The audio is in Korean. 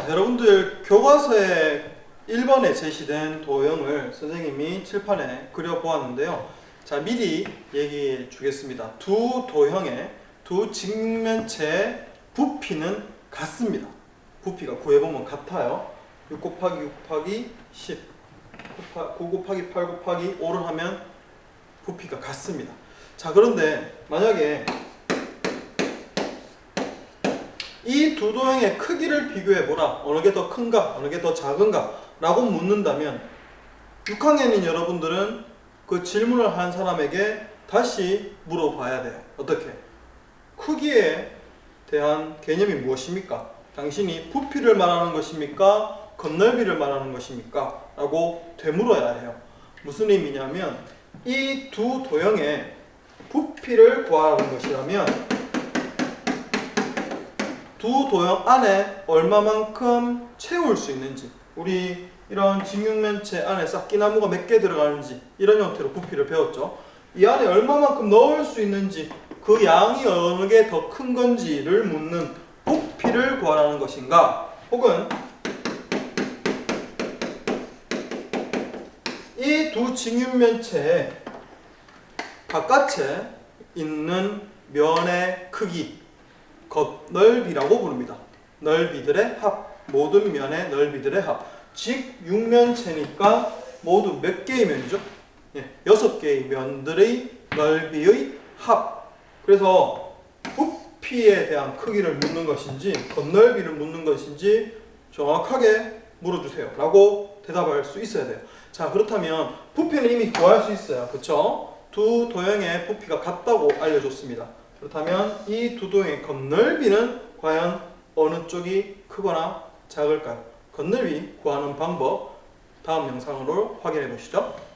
자, 여러분들 교과서에 1번에 제시된 도형을 선생님이 칠판에 그려보았는데요. 자, 미리 얘기해 주겠습니다. 두 도형의 두 직면체의 부피는 같습니다. 부피가 구해보면 같아요. 6 곱하기 6 곱하기 10, 9 곱하기 8 곱하기 5를 하면 부피가 같습니다. 자, 그런데 만약에 이 두 도형의 크기를 비교해 보라. 어느 게 더 큰가, 어느 게 더 작은가 라고 묻는다면 6학년인 여러분들은 그 질문을 한 사람에게 다시 물어봐야 돼요. 어떻게? 크기에 대한 개념이 무엇입니까? 당신이 부피를 말하는 것입니까? 건널비를 말하는 것입니까? 라고 되물어야 해요. 무슨 의미냐면 이 두 도형의 부피를 구하는 것이라면 두 도형 안에 얼마만큼 채울 수 있는지 우리 이런 직육면체 안에 싹기나무가 몇 개 들어가는지 이런 형태로 부피를 배웠죠. 이 안에 얼마만큼 넣을 수 있는지 그 양이 어느 게 더 큰 건지를 묻는 부피를 구하라는 것인가 혹은 이 두 직육면체의 바깥에 있는 면의 크기 겉 넓이라고 부릅니다. 넓이들의 합, 모든 면의 넓이들의 합. 즉 육면체니까 모두 몇 개의 면이죠? 예, 여섯 개의 면들의 넓이의 합. 그래서 부피에 대한 크기를 묻는 것인지 겉넓이를 묻는 것인지 정확하게 물어주세요. 라고 대답할 수 있어야 돼요. 자 그렇다면 부피는 이미 구할 수 있어요. 그렇죠? 두 도형의 부피가 같다고 알려줬습니다. 그렇다면 이두 도형의 겉넓이는 과연 어느 쪽이 크거나 작을까요? 겉넓이 구하는 방법 다음 영상으로 확인해 보시죠.